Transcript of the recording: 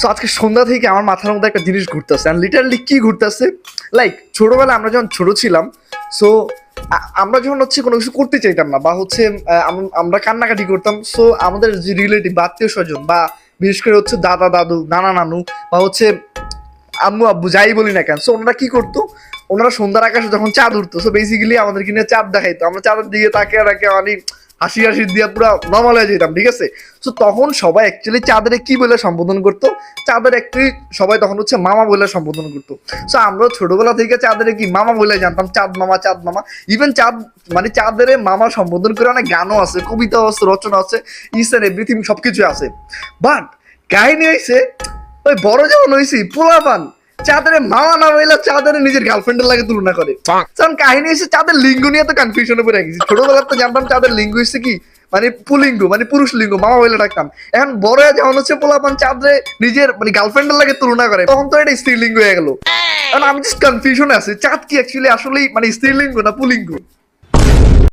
So আজকে সন্ধ্যা থেকে আমার মাথার মধ্যে একটা জিনিস ঘুরতেছে আর লিটারালি কি ঘুরতেছে? লাইক ছোটবেলায় আমরা যখন ছোটো ছিলাম সো আমরা যখন হচ্ছে কোনো কিছু করতে চাইতাম না, বা হচ্ছে আমরা কান্নাকাটি করতাম সো আমাদের যে রিলেটিভ আত্মীয় স্বজন, বা বিশেষ করে হচ্ছে দাদা, দাদু, নানা, নানু, বা হচ্ছে আম্মু, আব্বু, যাই বলি না কেন সো ওনারা কি করতো? ওনারা সন্ধ্যার আকাশে যখন চাঁদ উঠতো সো বেসিক্যালি আমাদেরকে নিয়ে চাঁদ দেখাইতো, আমরা চাঁদের দিকে তাকে তাকে অনেক হাসি হাসি দিয়ে পুরো নর্মাল হয়ে যেতাম ঠিক আছে? সো তখন সবাই অ্যাকচুয়ালি চাঁদের কি বলে সম্বোধন করতো? চাঁদের অ্যাকচুয়ালি সবাই তখন হচ্ছে মামা বলে সম্বোধন করতো। সো আমরা ছোটবেলা থেকে চাঁদের কি মামা বলে জানতাম, চাঁদ মামা চাঁদ মামা। ইভেন চাঁদ মানে চাঁদের মামা সম্বোধন করে অনেক গানও আছে, কবিতাও আছে, রচনা আছে ইস এভরিথিং সবকিছু আছে। বাট কাহিনী হয়েছে ওই বড় যেমন হয়েছি পোলাপান। চাঁদের মামা না হইলে চাঁদের নিজের গার্লফ্রেন্ডের লাগে তুলনা করে। কারণ কাহিনী হচ্ছে চাঁদের লিঙ্গ নিয়ে তো কনফিউশনে পড়ে গেছি। ছোটবেলা তো জানতাম চাঁদের লিঙ্গ হচ্ছে কি? মানে পুলিঙ্গ মানে পুরুষ লিঙ্গ মামা বলে ডাকতাম। এখন বড় যেমন যখন হচ্ছে পোলাপান চাঁদরে নিজের মানে গার্লফ্রেন্ডের লাগে তুলনা করে তখন তো এটা স্ত্রীলিঙ্গ হয়ে গেল। কারণ আমি জাস্ট কনফিউশন আছে চাঁদ কি অ্যাকচুয়ালি আসলেই মানে স্ত্রীলিঙ্গ না পুলিঙ্গ?